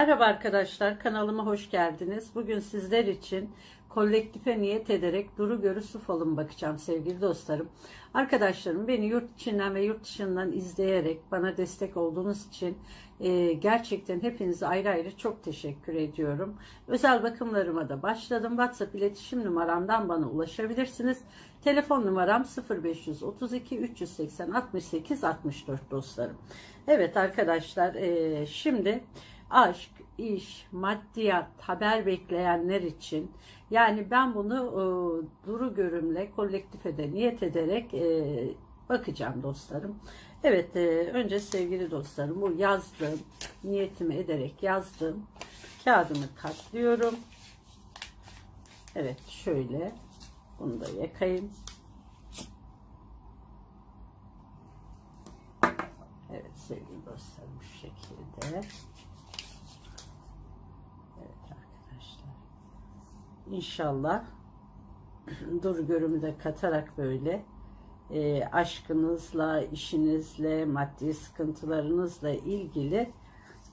Merhaba arkadaşlar, kanalıma hoş geldiniz. Bugün sizler için kolektife niyet ederek duru görü su bakacağım sevgili dostlarım. Arkadaşlarım beni yurt içinden ve yurt dışından izleyerek bana destek olduğunuz için e, gerçekten hepinize ayrı ayrı çok teşekkür ediyorum. Özel bakımlarıma da başladım. WhatsApp iletişim numaramdan bana ulaşabilirsiniz. Telefon numaram 0532 380 68 64 dostlarım. Evet arkadaşlar e, şimdi aşk, iş, maddiyat, haber bekleyenler için yani ben bunu e, duru görümle kolektife de niyet ederek e, bakacağım dostlarım. Evet e, önce sevgili dostlarım bu yazdığım niyetimi ederek yazdığım kağıdımı katlıyorum. Evet şöyle bunu da yakayım. Evet sevgili dostlarım bu şekilde. Evet arkadaşlar. İnşallah dur görümü de katarak böyle e, aşkınızla, işinizle, maddi sıkıntılarınızla ilgili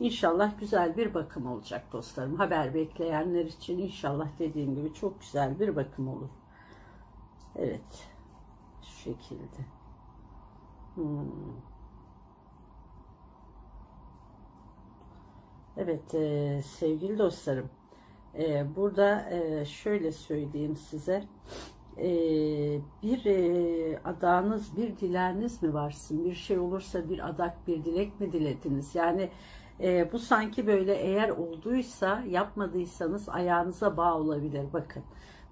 inşallah güzel bir bakım olacak dostlarım. Haber bekleyenler için inşallah dediğim gibi çok güzel bir bakım olur. Evet. Şu şekilde. Hmm. Evet e, sevgili dostlarım e, burada e, şöyle söyleyeyim size e, bir e, adağınız bir dileriniz mi varsın bir şey olursa bir adak bir dilek mi dilediniz yani e, bu sanki böyle eğer olduysa yapmadıysanız ayağınıza bağ olabilir bakın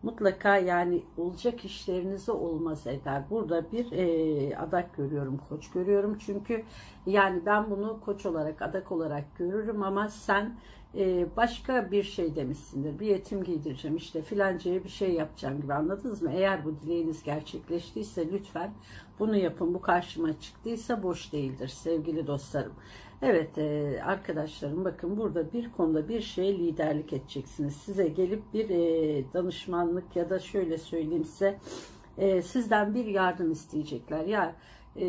mutlaka yani olacak işlerinizi olmaz eder. Burada bir e, adak görüyorum, koç görüyorum. Çünkü yani ben bunu koç olarak, adak olarak görürüm ama sen e, başka bir şey demişsindir. Bir yetim giydireceğim işte filancaya bir şey yapacağım gibi anladınız mı? Eğer bu dileğiniz gerçekleştiyse lütfen bunu yapın. Bu karşıma çıktıysa boş değildir sevgili dostlarım. Evet e, arkadaşlarım bakın burada bir konuda bir şeye liderlik edeceksiniz. Size gelip bir e, danışmanlık ya da şöyle söyleyeyim size sizden bir yardım isteyecekler. Ya e,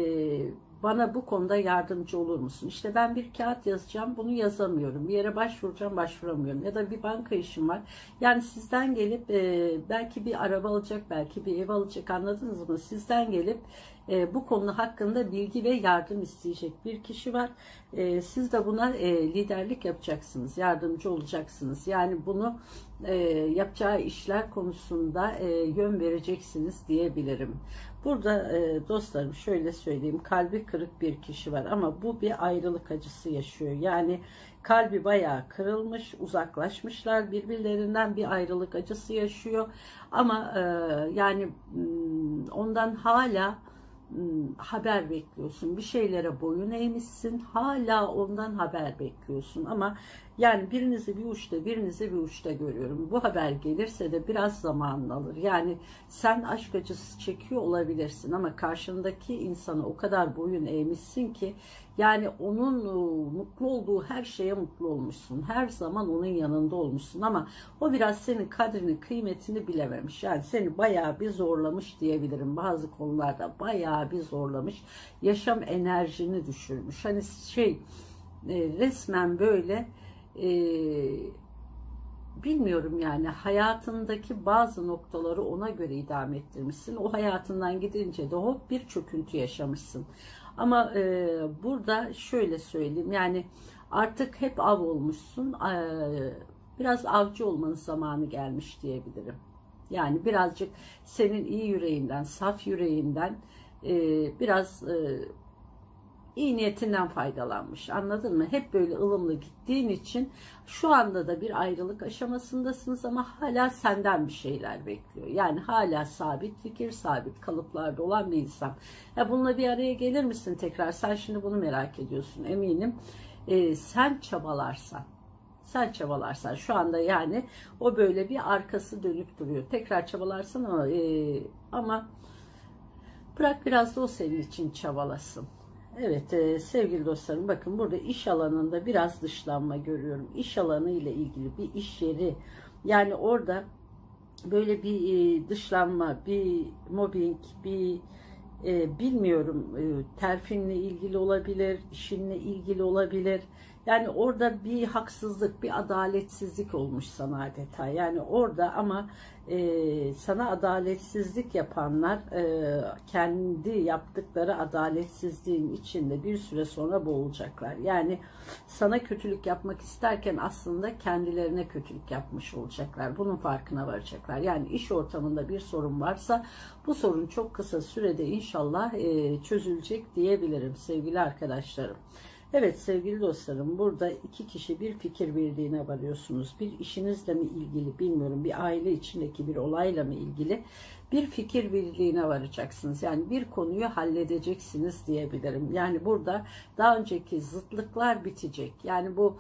bana bu konuda yardımcı olur musun? İşte ben bir kağıt yazacağım bunu yazamıyorum. Bir yere başvuracağım başvuramıyorum. Ya da bir banka işim var. Yani sizden gelip e, belki bir araba alacak belki bir ev alacak anladınız mı? Sizden gelip e, bu konu hakkında bilgi ve yardım isteyecek bir kişi var. E, siz de buna e, liderlik yapacaksınız. Yardımcı olacaksınız. Yani bunu e, yapacağı işler konusunda e, yön vereceksiniz diyebilirim. Burada dostlarım şöyle söyleyeyim kalbi kırık bir kişi var ama bu bir ayrılık acısı yaşıyor. Yani kalbi bayağı kırılmış, uzaklaşmışlar birbirlerinden bir ayrılık acısı yaşıyor. Ama yani ondan hala haber bekliyorsun. Bir şeylere boyun eğmişsin. Hala ondan haber bekliyorsun. Ama yani birinizi bir uçta birinizi bir uçta görüyorum. Bu haber gelirse de biraz zaman alır. Yani sen aşk acısı çekiyor olabilirsin ama karşındaki insana o kadar boyun eğmişsin ki yani onun ıı, mutlu olduğu her şeye mutlu olmuşsun. Her zaman onun yanında olmuşsun ama o biraz senin kadrini, kıymetini bilememiş. Yani seni bayağı bir zorlamış diyebilirim. Bazı konularda bayağı bir zorlamış. Yaşam enerjini düşürmüş. Hani şey e, resmen böyle e, bilmiyorum yani hayatındaki bazı noktaları ona göre idame ettirmişsin. O hayatından gidince de hop bir çöküntü yaşamışsın. Ama e, burada şöyle söyleyeyim yani artık hep av olmuşsun. E, biraz avcı olmanın zamanı gelmiş diyebilirim. Yani birazcık senin iyi yüreğinden, saf yüreğinden e, biraz e, iyi niyetinden faydalanmış. Anladın mı? Hep böyle ılımlı gittiğin için şu anda da bir ayrılık aşamasındasınız ama hala senden bir şeyler bekliyor. Yani hala sabit fikir, sabit kalıplarda olan bir insan. Ya bununla bir araya gelir misin tekrar? Sen şimdi bunu merak ediyorsun eminim. Ee, sen çabalarsan sen çabalarsan şu anda yani o böyle bir arkası dönük duruyor. Tekrar çabalarsan ama, e, ama bırak biraz da o senin için çabalasın. Evet e, sevgili dostlarım bakın burada iş alanında biraz dışlanma görüyorum. İş alanı ile ilgili bir iş yeri yani orada böyle bir e, dışlanma, bir mobbing, bir e, bilmiyorum e, terfinle ilgili olabilir, işinle ilgili olabilir. Yani orada bir haksızlık, bir adaletsizlik olmuş sana adeta. Yani orada ama e, sana adaletsizlik yapanlar e, kendi yaptıkları adaletsizliğin içinde bir süre sonra boğulacaklar. Yani sana kötülük yapmak isterken aslında kendilerine kötülük yapmış olacaklar. Bunun farkına varacaklar. Yani iş ortamında bir sorun varsa bu sorun çok kısa sürede inşallah e, çözülecek diyebilirim sevgili arkadaşlarım. Evet sevgili dostlarım burada iki kişi bir fikir birliğine varıyorsunuz. Bir işinizle mi ilgili bilmiyorum bir aile içindeki bir olayla mı ilgili bir fikir birliğine varacaksınız. Yani bir konuyu halledeceksiniz diyebilirim. Yani burada daha önceki zıtlıklar bitecek. Yani bu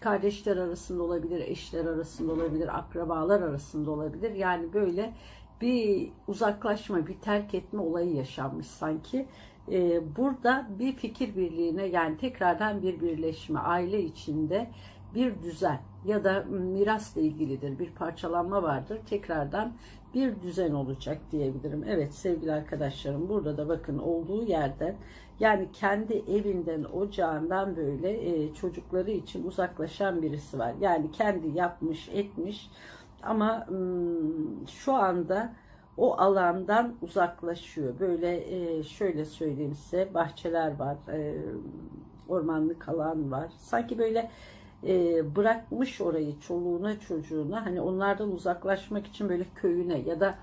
kardeşler arasında olabilir, eşler arasında olabilir, akrabalar arasında olabilir. Yani böyle bir uzaklaşma, bir terk etme olayı yaşanmış sanki. Ee, burada bir fikir birliğine yani tekrardan bir birleşme, aile içinde bir düzen ya da mirasla ilgilidir, bir parçalanma vardır. Tekrardan bir düzen olacak diyebilirim. Evet sevgili arkadaşlarım burada da bakın olduğu yerden yani kendi evinden, ocağından böyle e, çocukları için uzaklaşan birisi var. Yani kendi yapmış, etmiş ama şu anda o alandan uzaklaşıyor. Böyle e, şöyle söyleyeyim size bahçeler var, e, ormanlık alan var. Sanki böyle e, bırakmış orayı çoluğuna çocuğuna hani onlardan uzaklaşmak için böyle köyüne ya da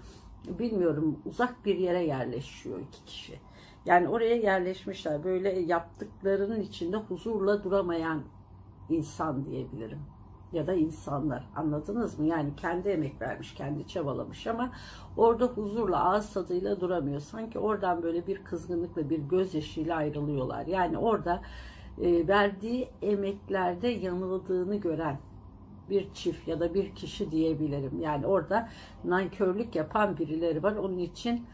bilmiyorum uzak bir yere yerleşiyor iki kişi. Yani oraya yerleşmişler. Böyle yaptıklarının içinde huzurla duramayan insan diyebilirim ya da insanlar anladınız mı? Yani kendi emek vermiş, kendi çabalamış ama orada huzurla, ağız tadıyla duramıyor. Sanki oradan böyle bir kızgınlıkla, bir gözyaşıyla ayrılıyorlar. Yani orada e, verdiği emeklerde yanıldığını gören bir çift ya da bir kişi diyebilirim. Yani orada nankörlük yapan birileri var. Onun için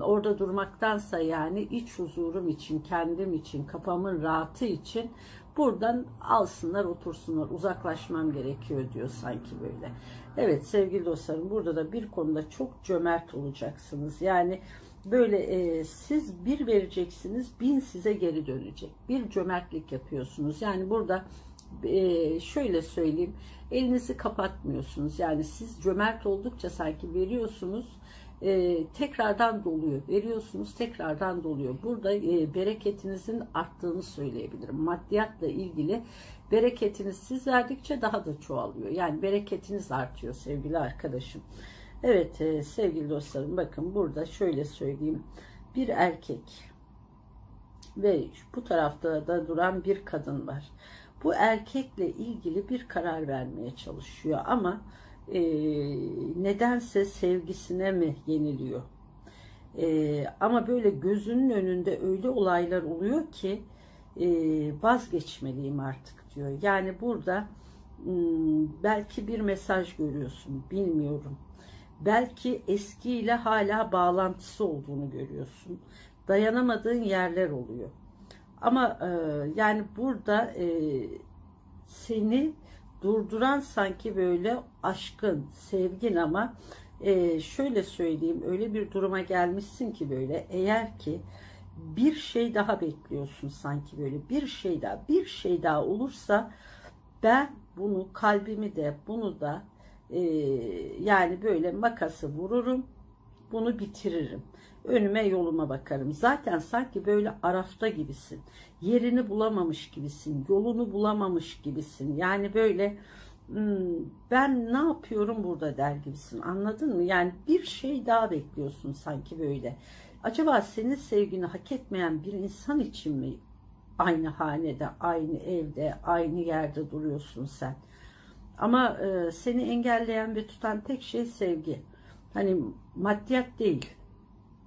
orada durmaktansa yani iç huzurum için, kendim için, kafamın rahatı için Buradan alsınlar otursunlar uzaklaşmam gerekiyor diyor sanki böyle. Evet sevgili dostlarım burada da bir konuda çok cömert olacaksınız. Yani böyle e, siz bir vereceksiniz bin size geri dönecek. Bir cömertlik yapıyorsunuz. Yani burada e, şöyle söyleyeyim elinizi kapatmıyorsunuz. Yani siz cömert oldukça sanki veriyorsunuz e, tekrardan doluyor. Veriyorsunuz tekrardan doluyor. Burada e, bereketinizin arttığını söyleyebilirim. Maddiyatla ilgili bereketiniz siz verdikçe daha da çoğalıyor. Yani bereketiniz artıyor sevgili arkadaşım. Evet e, sevgili dostlarım bakın burada şöyle söyleyeyim. Bir erkek ve bu tarafta da duran bir kadın var. Bu erkekle ilgili bir karar vermeye çalışıyor ama e, nedense sevgisine mi yeniliyor? E, ama böyle gözünün önünde öyle olaylar oluyor ki e, vazgeçmeliyim artık diyor. Yani burada hmm, belki bir mesaj görüyorsun, bilmiyorum. Belki eskiyle hala bağlantısı olduğunu görüyorsun. Dayanamadığın yerler oluyor. Ama e, yani burada e, seni durduran sanki böyle aşkın, sevgin ama e, şöyle söyleyeyim öyle bir duruma gelmişsin ki böyle eğer ki bir şey daha bekliyorsun sanki böyle bir şey daha bir şey daha olursa ben bunu kalbimi de bunu da e, yani böyle makası vururum bunu bitiririm önüme yoluma bakarım. Zaten sanki böyle arafta gibisin. Yerini bulamamış gibisin. Yolunu bulamamış gibisin. Yani böyle hmm, ben ne yapıyorum burada der gibisin. Anladın mı? Yani bir şey daha bekliyorsun sanki böyle. Acaba senin sevgini hak etmeyen bir insan için mi aynı hanede, aynı evde, aynı yerde duruyorsun sen? Ama e, seni engelleyen ve tutan tek şey sevgi. Hani maddiyat değil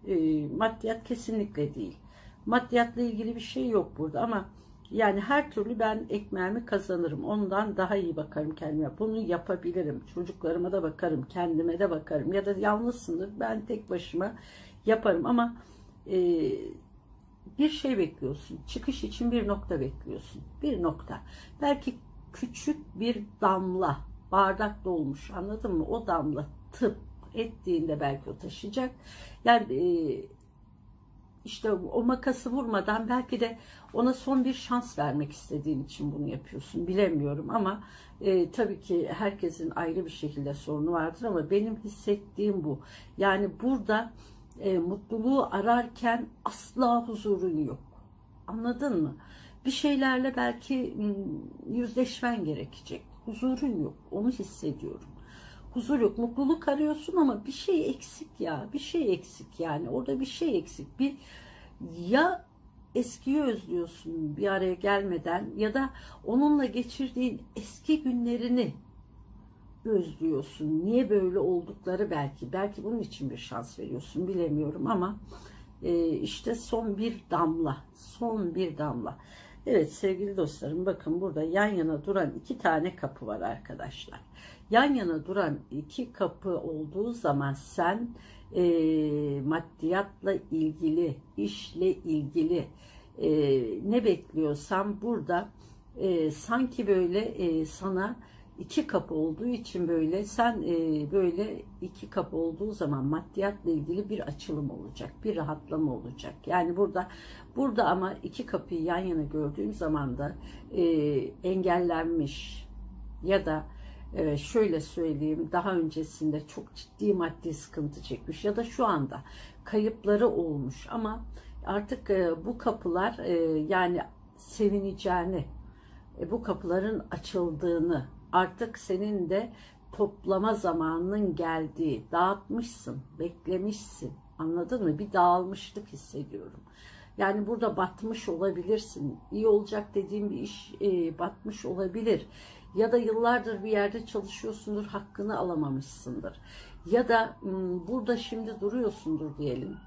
e, maddiyat kesinlikle değil. Maddiyatla ilgili bir şey yok burada ama yani her türlü ben ekmeğimi kazanırım. Ondan daha iyi bakarım kendime. Bunu yapabilirim. Çocuklarıma da bakarım. Kendime de bakarım. Ya da yalnızsındır. Ben tek başıma yaparım. Ama e, bir şey bekliyorsun. Çıkış için bir nokta bekliyorsun. Bir nokta. Belki küçük bir damla bardak dolmuş. Anladın mı? O damla tıp ettiğinde belki o taşıyacak. Yani e, işte o makası vurmadan belki de ona son bir şans vermek istediğin için bunu yapıyorsun. Bilemiyorum ama e, tabii ki herkesin ayrı bir şekilde sorunu vardır ama benim hissettiğim bu. Yani burada e, mutluluğu ararken asla huzurun yok. Anladın mı? Bir şeylerle belki yüzleşmen gerekecek. Huzurun yok. Onu hissediyorum. Huzur yok. Mutluluk arıyorsun ama bir şey eksik ya. Bir şey eksik yani. Orada bir şey eksik. Bir ya eskiyi özlüyorsun bir araya gelmeden ya da onunla geçirdiğin eski günlerini özlüyorsun. Niye böyle oldukları belki. Belki bunun için bir şans veriyorsun bilemiyorum ama e, işte son bir damla. Son bir damla. Evet sevgili dostlarım bakın burada yan yana duran iki tane kapı var arkadaşlar. Yan yana duran iki kapı olduğu zaman sen e, maddiyatla ilgili, işle ilgili e, ne bekliyorsan burada e, sanki böyle e, sana iki kapı olduğu için böyle sen e, böyle iki kapı olduğu zaman maddiyatla ilgili bir açılım olacak, bir rahatlama olacak. Yani burada burada ama iki kapıyı yan yana gördüğüm zaman da e, engellenmiş ya da e, şöyle söyleyeyim daha öncesinde çok ciddi maddi sıkıntı çekmiş ya da şu anda kayıpları olmuş ama artık bu kapılar yani sevineceğini bu kapıların açıldığını artık senin de toplama zamanının geldiği, dağıtmışsın, beklemişsin. Anladın mı? Bir dağılmışlık hissediyorum. Yani burada batmış olabilirsin. İyi olacak dediğim bir iş e, batmış olabilir. Ya da yıllardır bir yerde çalışıyorsundur, hakkını alamamışsındır. Ya da burada şimdi duruyorsundur diyelim.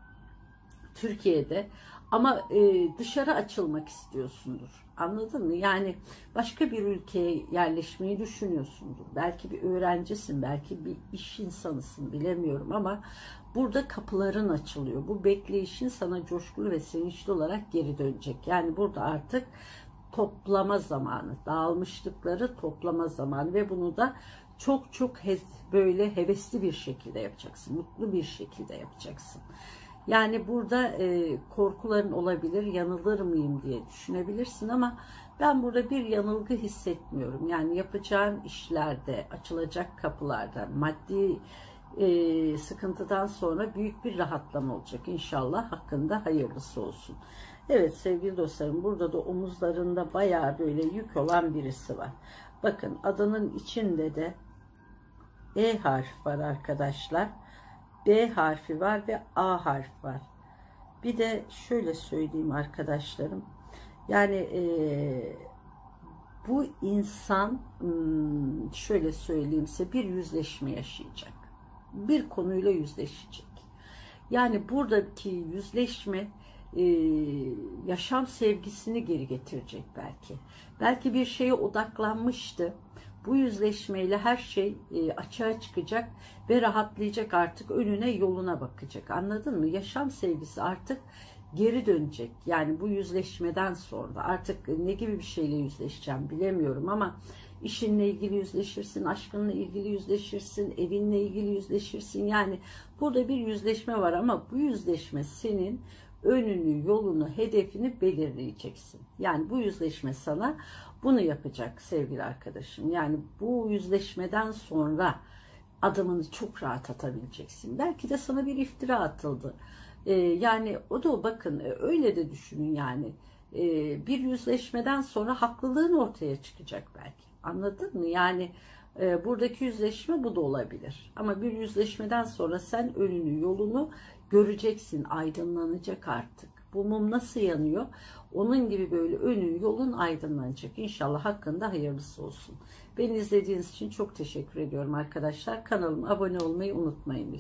Türkiye'de ama e, dışarı açılmak istiyorsundur. Anladın mı? Yani başka bir ülkeye yerleşmeyi düşünüyorsundur. Belki bir öğrencisin, belki bir iş insanısın bilemiyorum ama burada kapıların açılıyor. Bu bekleyişin sana coşkulu ve sevinçli olarak geri dönecek. Yani burada artık toplama zamanı, dağılmışlıkları toplama zamanı ve bunu da çok çok hez- böyle hevesli bir şekilde yapacaksın, mutlu bir şekilde yapacaksın. Yani burada e, korkuların olabilir, yanılır mıyım diye düşünebilirsin ama ben burada bir yanılgı hissetmiyorum. Yani yapacağın işlerde, açılacak kapılarda, maddi e, sıkıntıdan sonra büyük bir rahatlama olacak. İnşallah hakkında hayırlısı olsun. Evet sevgili dostlarım burada da omuzlarında bayağı böyle yük olan birisi var. Bakın adının içinde de E harfi var arkadaşlar. B harfi var ve A harfi var. Bir de şöyle söyleyeyim arkadaşlarım. Yani e, bu insan hmm, şöyle söyleyeyim size bir yüzleşme yaşayacak. Bir konuyla yüzleşecek. Yani buradaki yüzleşme e, yaşam sevgisini geri getirecek belki. Belki bir şeye odaklanmıştı. Bu yüzleşmeyle her şey e, açığa çıkacak ve rahatlayacak artık önüne yoluna bakacak. Anladın mı? Yaşam sevgisi artık geri dönecek. Yani bu yüzleşmeden sonra artık ne gibi bir şeyle yüzleşeceğim bilemiyorum ama işinle ilgili yüzleşirsin, aşkınla ilgili yüzleşirsin, evinle ilgili yüzleşirsin. Yani burada bir yüzleşme var ama bu yüzleşme senin önünü, yolunu, hedefini belirleyeceksin. Yani bu yüzleşme sana bunu yapacak sevgili arkadaşım. Yani bu yüzleşmeden sonra adımını çok rahat atabileceksin. Belki de sana bir iftira atıldı. Ee, yani o da bakın e, öyle de düşünün yani. Ee, bir yüzleşmeden sonra haklılığın ortaya çıkacak belki. Anladın mı? Yani e, buradaki yüzleşme bu da olabilir. Ama bir yüzleşmeden sonra sen önünü, yolunu göreceksin, aydınlanacak artık. Bu mum nasıl yanıyor? Onun gibi böyle önün, yolun aydınlanacak. İnşallah hakkında hayırlısı olsun. Beni izlediğiniz için çok teşekkür ediyorum arkadaşlar. Kanalıma abone olmayı unutmayın lütfen.